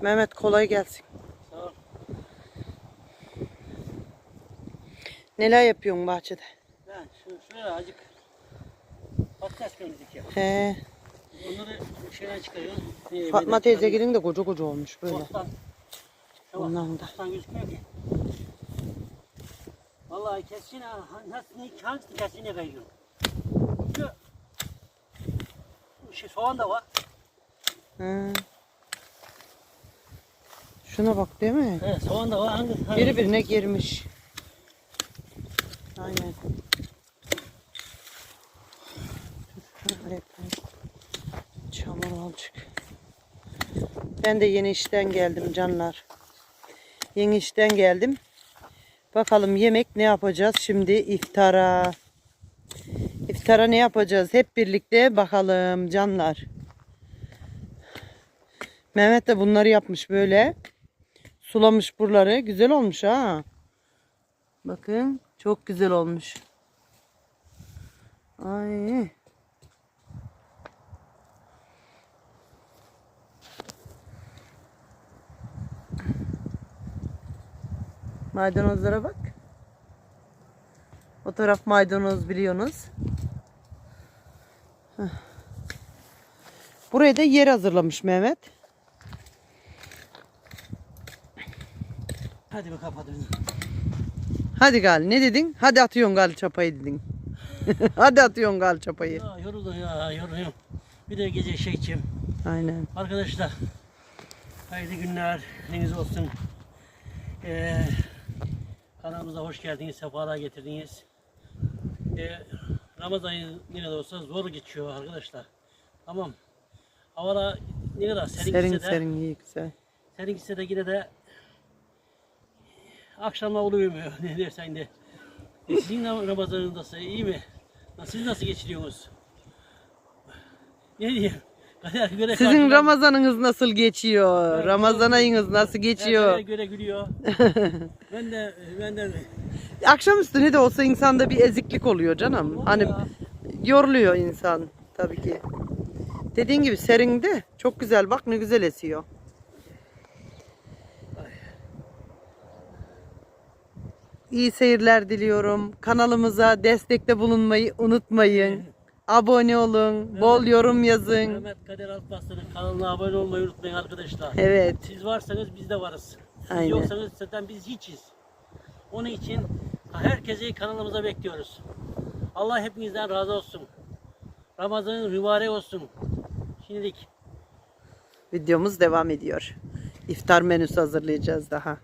Mehmet kolay gelsin. Sağ ol. Neler yapıyorsun bahçede? Ben şu şuraya azıcık patates gönderdik ya. He. Onları şeyden çıkarıyorum. Ee, Fatma teyze gelin de koca koca olmuş böyle. Tamam. Ondan da. Tosttan gözükmüyor ki. Vallahi kesin ha. Nasıl ne hangisi kesin ne kayıyor? Şu şey soğan da var. He. Şuna bak değil mi? He, soğan da var. Hangi? hangi? Biri birine girmiş. Aynen. Çamur olacak. Ben de yeni işten geldim canlar. Yeni işten geldim. Bakalım yemek ne yapacağız şimdi iftara. İftara ne yapacağız hep birlikte bakalım canlar. Mehmet de bunları yapmış böyle. Sulamış buraları. Güzel olmuş ha. Bakın çok güzel olmuş. Ay. Maydanozlara bak. O taraf maydanoz biliyorsunuz. Buraya da yer hazırlamış Mehmet. Hadi bir kapat önünü. Hadi gal ne dedin? Hadi atıyorsun gal çapayı dedin. Hadi atıyorsun gal çapayı. Ya yoruldum ya yoruluyorum. Bir de gece şey içeyim. Aynen. Arkadaşlar hayırlı günler deniz olsun. Ee, kanalımıza hoş geldiniz, sefalar getirdiniz. Ee, Ramazan ayı ne kadar olsa zor geçiyor arkadaşlar. Tamam. Havalar ne kadar serin, Serin gitse de, serin iyi güzel. serin gitse de yine de akşamlar oluyor mu ne dersen de. E, sizin Ram- Ramazan'ın nasıl iyi mi? Siz nasıl geçiriyorsunuz? Ne diyeyim? Kader göre Sizin karşılar- Ramazanınız nasıl geçiyor? Ramazan ayınız nasıl geçiyor? göre gülüyor. ben de ben de Akşamüstü ne de olsa insanda bir eziklik oluyor canım. Hani Ya. yoruluyor insan tabii ki. Dediğin gibi serinde çok güzel bak ne güzel esiyor. İyi seyirler diliyorum. Kanalımıza destekte bulunmayı unutmayın. Abone olun, bol yorum yazın. Mehmet Kader Alparslan'ın kanalına abone olmayı unutmayın arkadaşlar. Evet. Siz varsanız biz de varız. Siz Aynen. yoksanız zaten biz hiçiz. Onun için herkesi kanalımıza bekliyoruz. Allah hepinizden razı olsun. Ramazanın mübarek olsun. Şimdilik Videomuz devam ediyor. İftar menüsü hazırlayacağız daha.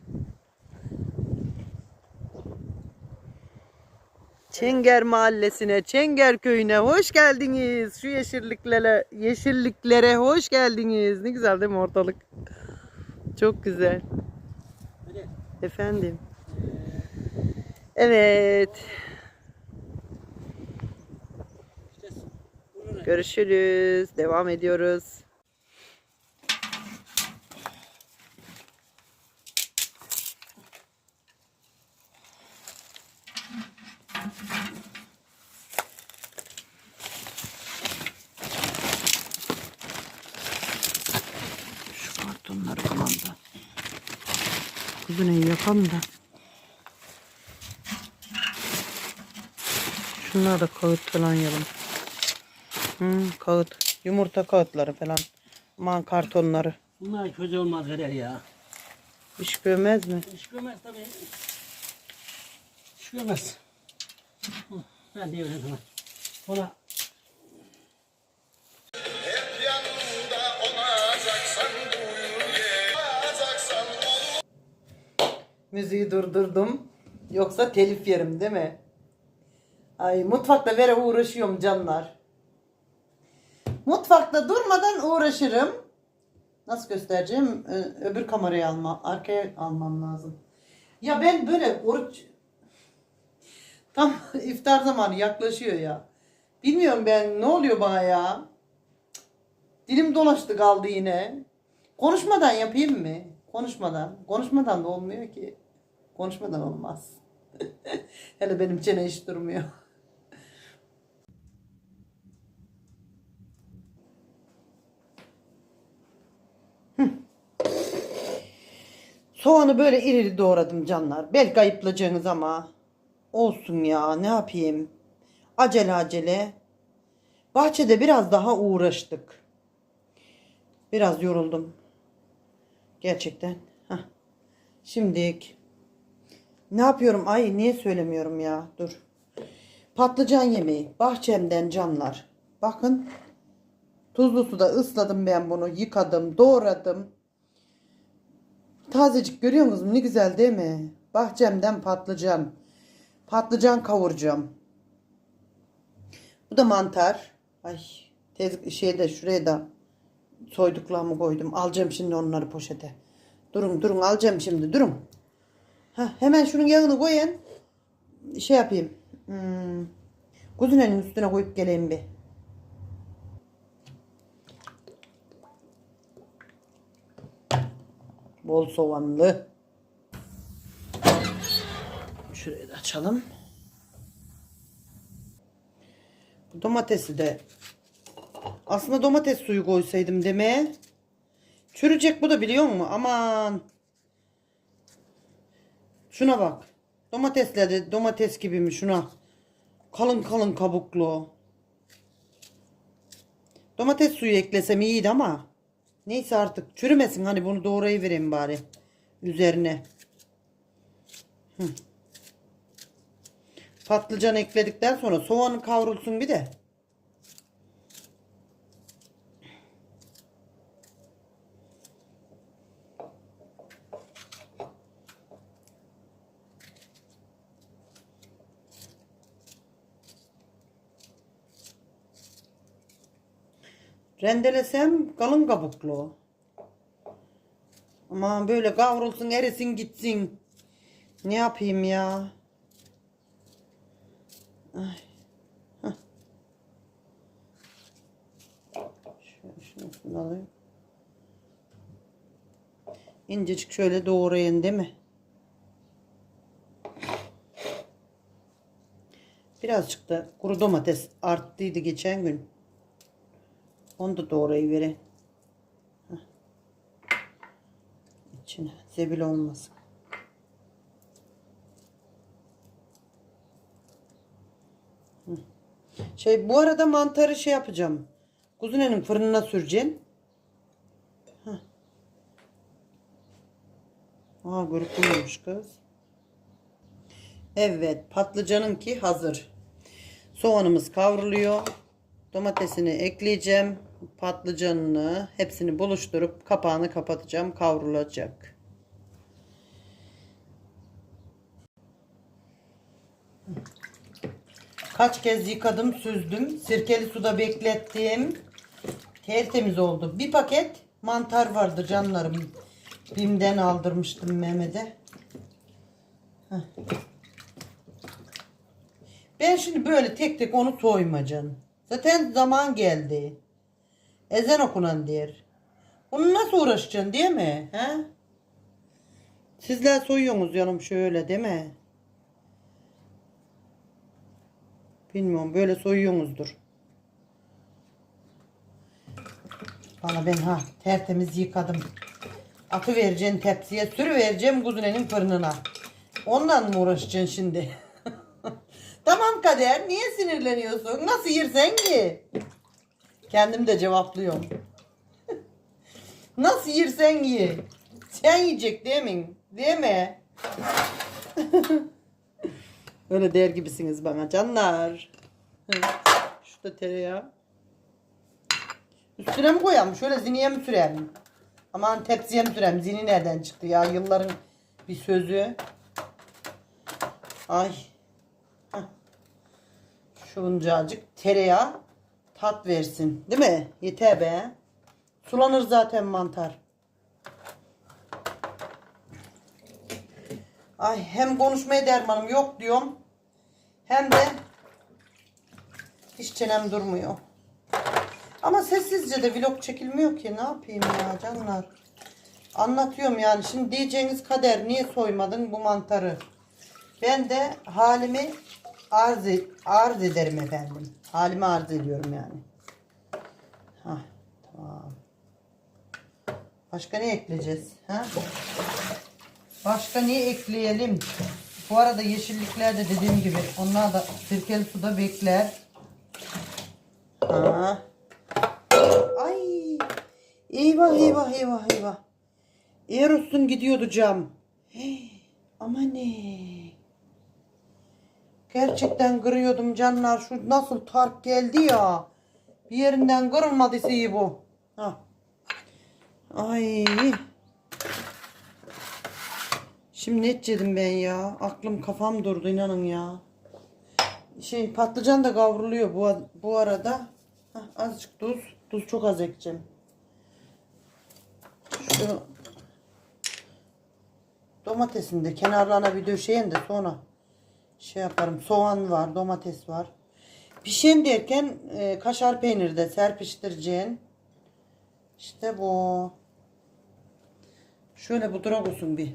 Çenger Mahallesi'ne, Çenger Köyü'ne hoş geldiniz. Şu yeşilliklere, yeşilliklere hoş geldiniz. Ne güzel değil mi ortalık? Çok güzel. Efendim. Evet. Görüşürüz. Devam ediyoruz. Şu kartonları falan da. Kuzuneyi yapalım da. Şunları da kağıt falan yapalım. Hmm, kağıt. Yumurta kağıtları falan. Aman kartonları. Bunlar kötü olmaz Kader ya. Hiç görmez mi? İş görmez tabii. İş görmez. Ben de öyle zaman. Ona Müziği durdurdum. Yoksa telif yerim değil mi? Ay mutfakta vere uğraşıyorum canlar. Mutfakta durmadan uğraşırım. Nasıl göstereceğim? Ö- Öbür kamerayı alma, arkaya almam lazım. Ya ben böyle oruç tam iftar zamanı yaklaşıyor ya. Bilmiyorum ben ne oluyor bana ya. Dilim dolaştı kaldı yine. Konuşmadan yapayım mı? Konuşmadan. Konuşmadan da olmuyor ki. Konuşmadan olmaz. Hele benim çene hiç durmuyor. Soğanı böyle iri iri doğradım canlar. Belki ayıplayacaksınız ama olsun ya ne yapayım. Acele acele. Bahçede biraz daha uğraştık. Biraz yoruldum. Gerçekten. Heh. Şimdilik. Ne yapıyorum? Ay niye söylemiyorum ya? Dur. Patlıcan yemeği. Bahçemden canlar. Bakın. Tuzlu suda ısladım ben bunu. Yıkadım, doğradım. Tazecik görüyor musunuz? Ne güzel değil mi? Bahçemden patlıcan. Patlıcan kavuracağım. Bu da mantar. Ay tez şeyde şuraya da soyduklarımı koydum. Alacağım şimdi onları poşete. Durun durun alacağım şimdi durun. Ha, hemen şunun yağını koyun. Şey yapayım. Hmm, kuzunenin üstüne koyup geleyim bir. Bol soğanlı. Şurayı da açalım. Bu domatesi de aslında domates suyu koysaydım demeye. Çürüyecek bu da biliyor musun? Aman. Şuna bak. Domatesler de domates gibi mi şuna? Kalın kalın kabuklu. Domates suyu eklesem iyiydi ama. Neyse artık çürümesin hani bunu doğrayı vereyim bari. Üzerine. Hı. Patlıcan ekledikten sonra soğanı kavrulsun bir de. Rendelesem kalın kabuklu. Ama böyle kavrulsun erisin gitsin. Ne yapayım ya? Ay. Hah. Şöyle şunu şunu alayım. İncecik şöyle doğrayın değil mi? Birazcık da kuru domates arttıydı geçen gün. Onu da doğrayıverin. Heh. İçine zebil olmasın. Şey bu arada mantarı şey yapacağım. Kuzunenin fırınına süreceğim. Heh. Aa grupluymuş kız. Evet patlıcanınki hazır. Soğanımız kavruluyor. Domatesini ekleyeceğim. Patlıcanını hepsini buluşturup kapağını kapatacağım. Kavrulacak. Kaç kez yıkadım, süzdüm. Sirkeli suda beklettim. Tertemiz oldu. Bir paket mantar vardı canlarım. Bim'den aldırmıştım Mehmet'e. Ben şimdi böyle tek tek onu soymacan. Zaten zaman geldi. Ezan okunan diyor. Bunu nasıl uğraşacaksın değil mi? He? Sizler soyuyorsunuz yanım şöyle değil mi? Bilmiyorum böyle soyuyorsunuzdur. Valla ben ha tertemiz yıkadım. Atı vereceğim tepsiye sürü vereceğim kuzunenin fırınına. Ondan mı uğraşacaksın şimdi? tamam Kader niye sinirleniyorsun? Nasıl yersen ki? Kendim de cevaplıyorum. Nasıl yersen ye. Sen yiyecek değil mi? Değil mi? Öyle der gibisiniz bana canlar. Şurada tereyağı. Üstüne mi koyalım? Şöyle ziniye mi sürelim? Aman tepsiye mi sürelim? Zini nereden çıktı ya? Yılların bir sözü. Ay. Şuncacık tereyağı tat versin. Değil mi? Yeter be. Sulanır zaten mantar. Ay hem konuşmaya dermanım yok diyorum. Hem de hiç çenem durmuyor. Ama sessizce de vlog çekilmiyor ki. Ne yapayım ya canlar. Anlatıyorum yani. Şimdi diyeceğiniz kader niye soymadın bu mantarı? Ben de halimi arz, e- arz ederim efendim. Halimi arz ediyorum yani. Hah, tamam. Başka ne ekleyeceğiz? Ha? Başka ne ekleyelim? Bu arada yeşillikler de dediğim gibi onlar da sirkeli suda bekler. Ha. Ay. Eyvah eyvah eyvah eyvah. Eros'un gidiyordu cam. Hey, ama ne? Gerçekten kırıyordum canlar. Şu nasıl tark geldi ya. Bir yerinden kırılmadıysa iyi bu. Ha. Ay. Şimdi ne edeceğim ben ya? Aklım kafam durdu inanın ya. Şey patlıcan da kavruluyor bu, bu arada. Hah, azıcık tuz. Tuz çok az ekeceğim. Şu domatesin de kenarlarına bir döşeyin de sonra şey yaparım. Soğan var, domates var. Pişeyim derken e, kaşar peyniri de serpiştireceğim. İşte bu. Şöyle bu durak olsun bir.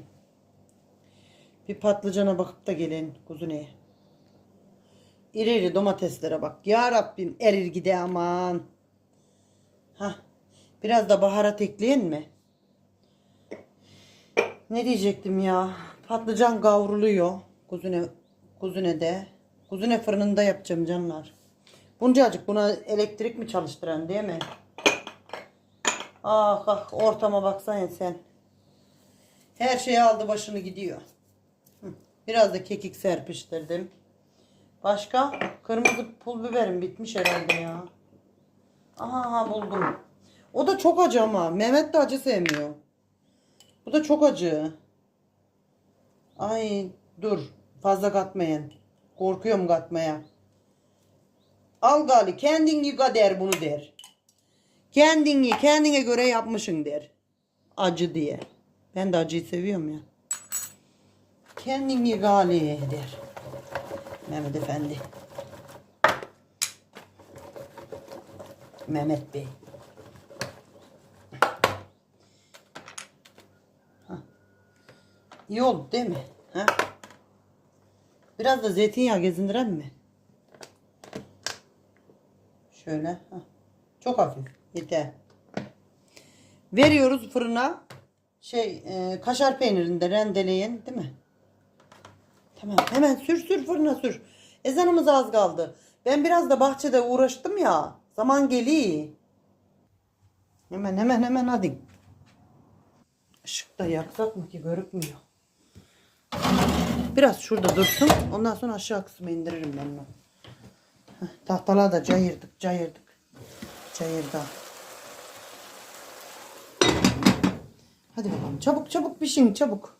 Bir patlıcana bakıp da gelin kuzuneye. İri iri domateslere bak. Ya Rabbim erir gide aman. Hah. Biraz da baharat ekleyin mi? Ne diyecektim ya? Patlıcan kavruluyor. Kuzune, kuzune de. Kuzune fırınında yapacağım canlar. Buncacık buna elektrik mi çalıştıran değil mi? Ah ah ortama baksana sen. Her şey aldı başını gidiyor. Biraz da kekik serpiştirdim. Başka? Kırmızı pul biberim bitmiş herhalde ya. Aha buldum. O da çok acı ama. Mehmet de acı sevmiyor. Bu da çok acı. Ay dur. Fazla katmayın. Korkuyorum katmaya. Al gali kendin yıka der bunu der. Kendin ye, kendine göre yapmışın der. Acı diye. Ben de acıyı seviyorum ya. Kendin ye gali der. Mehmet Efendi. Mehmet Bey. Hah. İyi oldu değil mi? Ha? Biraz da zeytinyağı gezindirelim mi? Şöyle. hah. Çok hafif. Yeter. Veriyoruz fırına. Şey e, kaşar peynirini de rendeleyin değil mi? Tamam hemen sür sür fırına sür. Ezanımız az kaldı. Ben biraz da bahçede uğraştım ya. Zaman geliyor. Hemen hemen hemen hadi. Işık da yaksak mı ki görükmüyor. Biraz şurada dursun. Ondan sonra aşağı kısmı indiririm ben onu. Heh, Tahtalar da cayırdık cayırdık. Cayırda. Hadi bakalım çabuk çabuk pişin çabuk.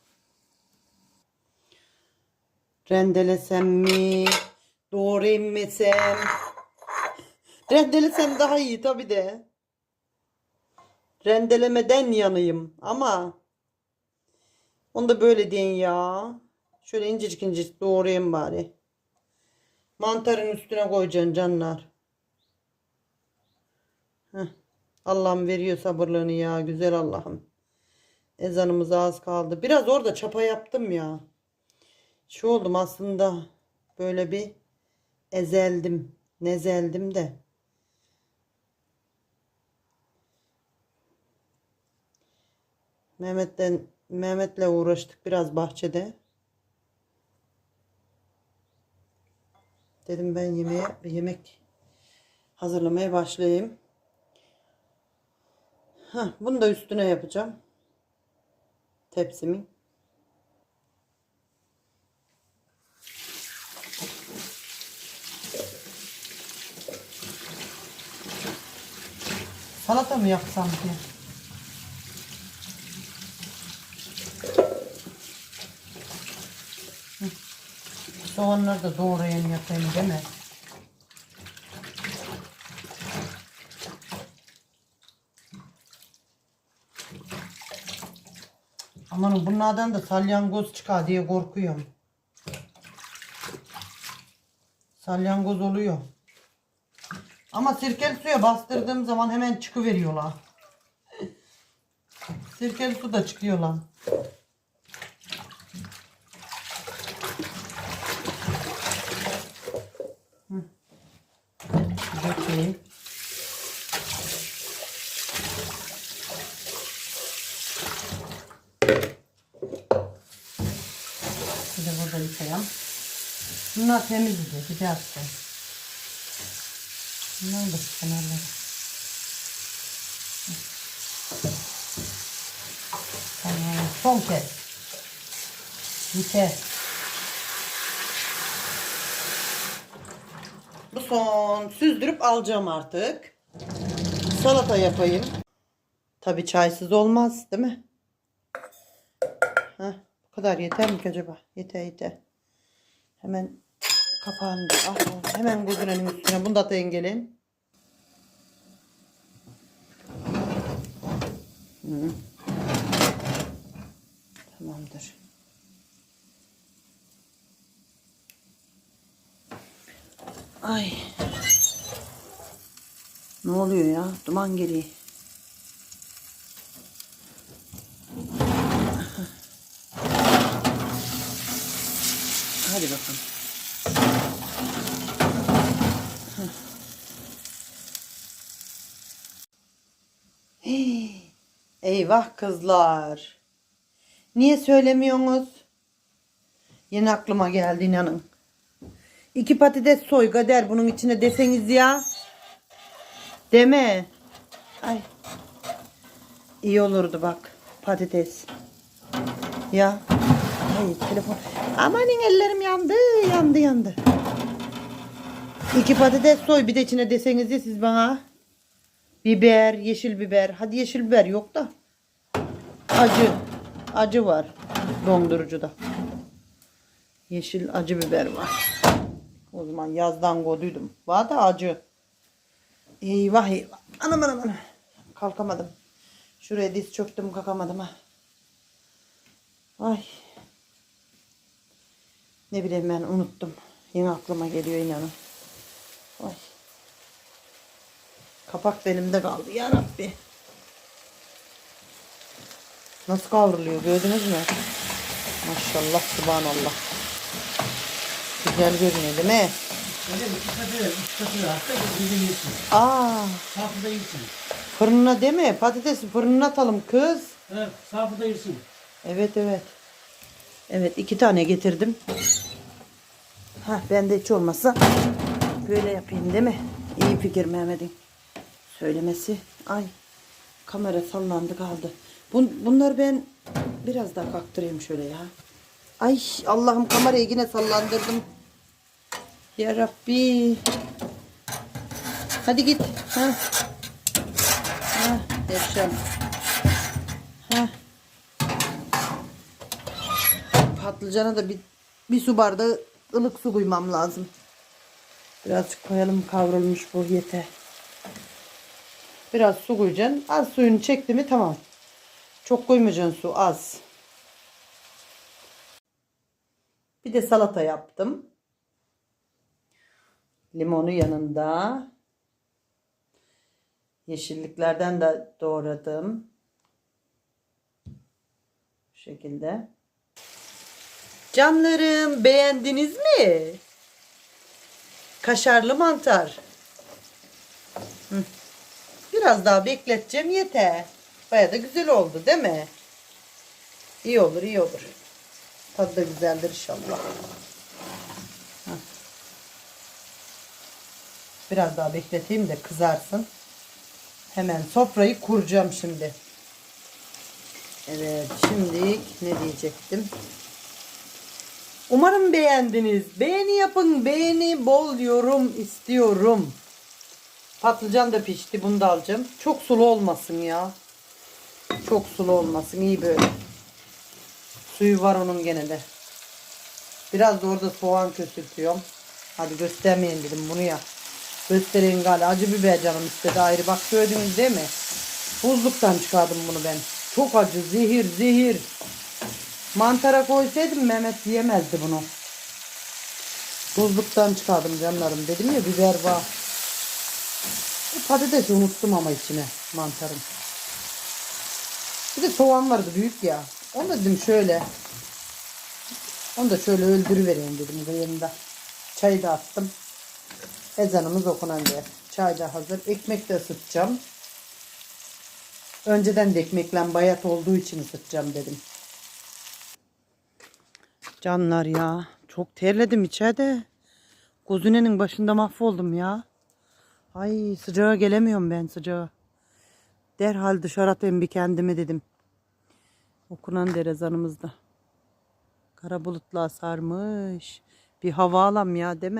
Rendelesem mi? Doğrayayım mı sen? Rendelesem daha iyi tabi de. Rendelemeden yanayım ama onu da böyle deyin ya. Şöyle incecik incecik doğrayayım bari. Mantarın üstüne koyacaksın canlar. Allah'ım veriyor sabırlığını ya güzel Allah'ım. Ezanımız az kaldı. Biraz orada çapa yaptım ya. Şu oldum aslında böyle bir ezeldim. Nezeldim de. Mehmet'ten Mehmet'le uğraştık biraz bahçede. Dedim ben yemeğe yemek hazırlamaya başlayayım. Heh, bunu da üstüne yapacağım. Tepsimin. Salata mı yapsam ki? Hı. Soğanları da doğrayayım yapayım değil mi? Aman bunlardan da salyangoz çıkar diye korkuyorum. Salyangoz oluyor. Ama sirkeli suya bastırdığım zaman hemen çıkıveriyorlar. Sirkeli su da çıkıyor lan. alayım. Bir de burada yıkayalım. Bunlar temiz bir de biraz şey. da. Bunlar da kenarları. Tamam. Son kez. Bir kez. Son. Süzdürüp alacağım artık. Salata yapayım. Tabii çaysız olmaz değil mi? Heh, bu kadar yeter mi acaba? Yeter yeter. Hemen kapağını al. Hemen gözünün üstüne. Bunu da atayın gelin. Hı. Tamamdır. Ay. Ne oluyor ya? Duman geliyor. Hadi bakalım. Eyvah kızlar. Niye söylemiyorsunuz? Yeni aklıma geldi inanın. İki patates soy Kader bunun içine deseniz ya. Deme. Ay. İyi olurdu bak patates. Ya. Ay telefon. Amanın ellerim yandı yandı yandı. İki patates soy bir de içine deseniz ya siz bana. Biber, yeşil biber. Hadi yeşil biber yok da. Acı. Acı var dondurucuda. Yeşil acı biber var. O zaman yazdan koduydum. Var da acı. Eyvah eyvah. Anam anam anam. Kalkamadım. Şuraya diz çöktüm kalkamadım ha. Ay. Ne bileyim ben unuttum. Yine aklıma geliyor inanın. Ay. Kapak da elimde kaldı ya Rabbi. Nasıl kavruluyor gördünüz mü? Maşallah subhanallah. Güzel görünüyor değil mi? Mi? İki katı, üç katı bizim yesin. Aa, Safı yesin. fırına değil mi? Patatesi fırına atalım kız. Evet, safı yesin. Evet evet. Evet iki tane getirdim. Ha ben de hiç olmazsa böyle yapayım değil mi? İyi fikir Mehmet'in söylemesi. Ay kamera sallandı kaldı. Bun, bunları ben biraz daha kaktırayım şöyle ya. Ay Allah'ım kamerayı yine sallandırdım. Ya Rabbi. Hadi git. Ha. Ha, yaşam. Ha. Patlıcana da bir, bir su bardağı ılık su koymam lazım. Birazcık koyalım kavrulmuş bu yeter. Biraz su koyacaksın. Az suyunu çekti mi tamam. Çok koymayacaksın su az. Bir de salata yaptım. Limonu yanında. Yeşilliklerden de doğradım. Bu şekilde. Canlarım beğendiniz mi? Kaşarlı mantar. Biraz daha bekleteceğim yeter. Baya da güzel oldu değil mi? İyi olur iyi olur. Tadı da güzeldir inşallah. Biraz daha bekleteyim de kızarsın. Hemen sofrayı kuracağım şimdi. Evet şimdi ne diyecektim? Umarım beğendiniz. Beğeni yapın. Beğeni bol yorum istiyorum. Patlıcan da pişti. Bunu da alacağım. Çok sulu olmasın ya. Çok sulu olmasın. iyi böyle. Suyu var onun gene de. Biraz da orada soğan kösültüyorum. Hadi göstermeyin dedim bunu ya. Göstereyim galiba. Acı biber canım istedi ayrı. Bak gördünüz değil mi? Buzluktan çıkardım bunu ben. Çok acı. Zehir zehir. Mantara koysaydım Mehmet yiyemezdi bunu. Buzluktan çıkardım canlarım. Dedim ya biber var. E, patatesi unuttum ama içine mantarın. Bir de soğan vardı büyük ya. Onu da dedim şöyle. Onu da şöyle öldürüvereyim dedim kıyımda. Çayı da attım. Ezanımız okunan diye. Çay da hazır. Ekmek de ısıtacağım. Önceden de ekmekle bayat olduğu için ısıtacağım dedim. Canlar ya. Çok terledim içeride. Kuzinenin başında mahvoldum ya. Ay sıcağa gelemiyorum ben sıcağa. Derhal dışarı atayım bir kendimi dedim. Okunan derezanımızda. Kara bulutlar sarmış. Bir hava alam ya değil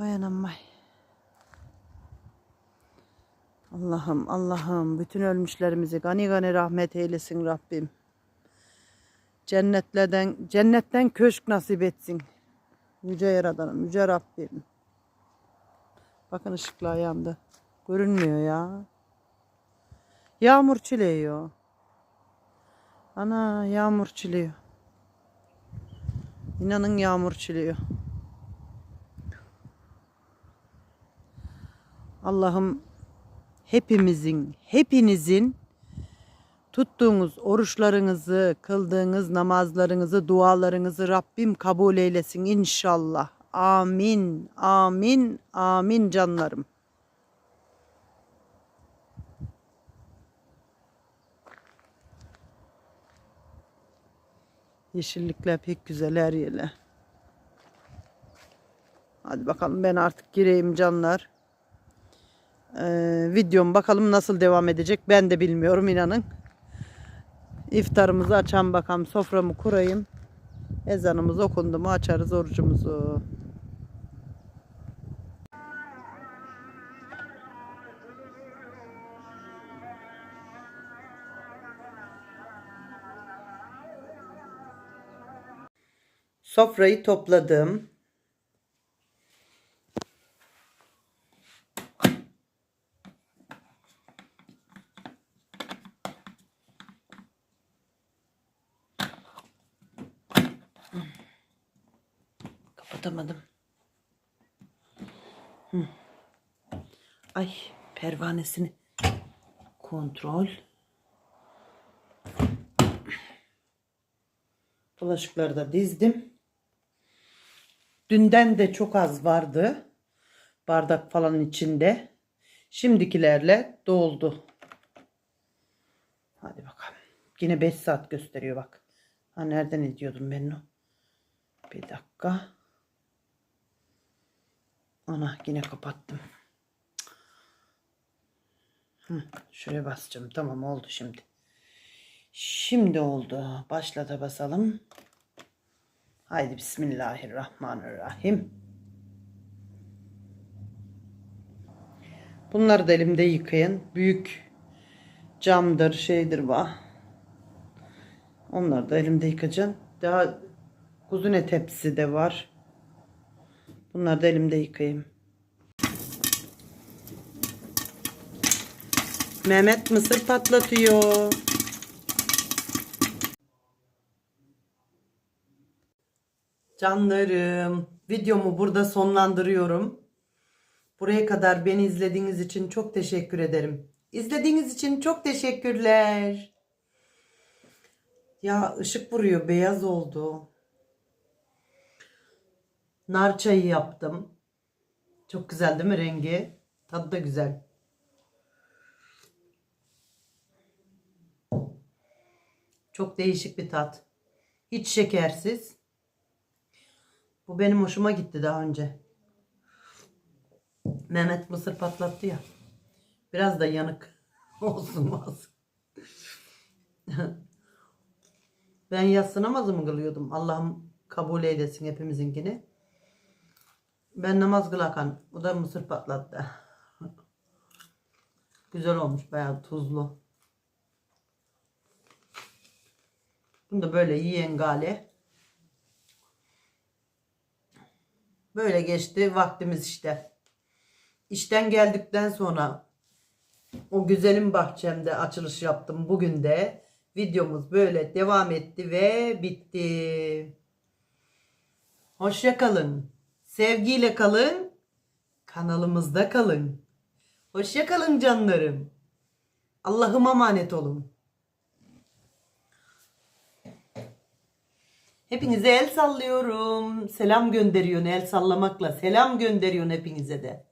mi? Vay anam vay. Allah'ım Allah'ım bütün ölmüşlerimizi gani gani rahmet eylesin Rabbim. Cennetlerden cennetten köşk nasip etsin. Yüce Yaradanım, Yüce Rabbim. Bakın ışıklar yandı. Görünmüyor ya. Yağmur çileyor. Ana yağmur çiliyor. İnanın yağmur çiliyor. Allah'ım hepimizin, hepinizin tuttuğunuz oruçlarınızı, kıldığınız namazlarınızı, dualarınızı Rabbim kabul eylesin inşallah. Amin, amin, amin canlarım. Yeşillikler pek güzel her yerler. Hadi bakalım ben artık gireyim canlar. Ee, videom bakalım nasıl devam edecek ben de bilmiyorum inanın. İftarımızı açan bakalım soframı kurayım. Ezanımız okundu mu açarız orucumuzu. Sofrayı topladım. Kapatamadım. Hı. Ay pervanesini kontrol. Bulaşıkları da dizdim. Dünden de çok az vardı. Bardak falan içinde. Şimdikilerle doldu. Hadi bakalım. Yine 5 saat gösteriyor bak. Ha nereden ediyordum ben o? Bir dakika. Ana yine kapattım. Hı, şuraya basacağım. Tamam oldu şimdi. Şimdi oldu. Başlata basalım. Haydi Bismillahirrahmanirrahim. Bunları da elimde yıkayın. Büyük camdır, şeydir va. Onları da elimde yıkayacağım. Daha kuzine tepsi de var. Bunları da elimde yıkayayım. Mehmet mısır patlatıyor. Canlarım, videomu burada sonlandırıyorum. Buraya kadar beni izlediğiniz için çok teşekkür ederim. İzlediğiniz için çok teşekkürler. Ya ışık vuruyor, beyaz oldu. Nar çayı yaptım. Çok güzel değil mi rengi? Tadı da güzel. Çok değişik bir tat. Hiç şekersiz. Bu benim hoşuma gitti daha önce. Mehmet mısır patlattı ya. Biraz da yanık olsun az. ben yatsı namazı mı kılıyordum? Allah'ım kabul eylesin hepimizinkini. Ben namaz kılarken o da mısır patlattı. Güzel olmuş bayağı tuzlu. Bunu da böyle yiyen gale. Böyle geçti vaktimiz işte. İşten geldikten sonra o güzelim bahçemde açılış yaptım bugün de. Videomuz böyle devam etti ve bitti. Hoşça kalın. Sevgiyle kalın. Kanalımızda kalın. Hoşça kalın canlarım. Allah'ıma emanet olun. Hepinize el sallıyorum. Selam gönderiyorsun el sallamakla. Selam gönderiyorsun hepinize de.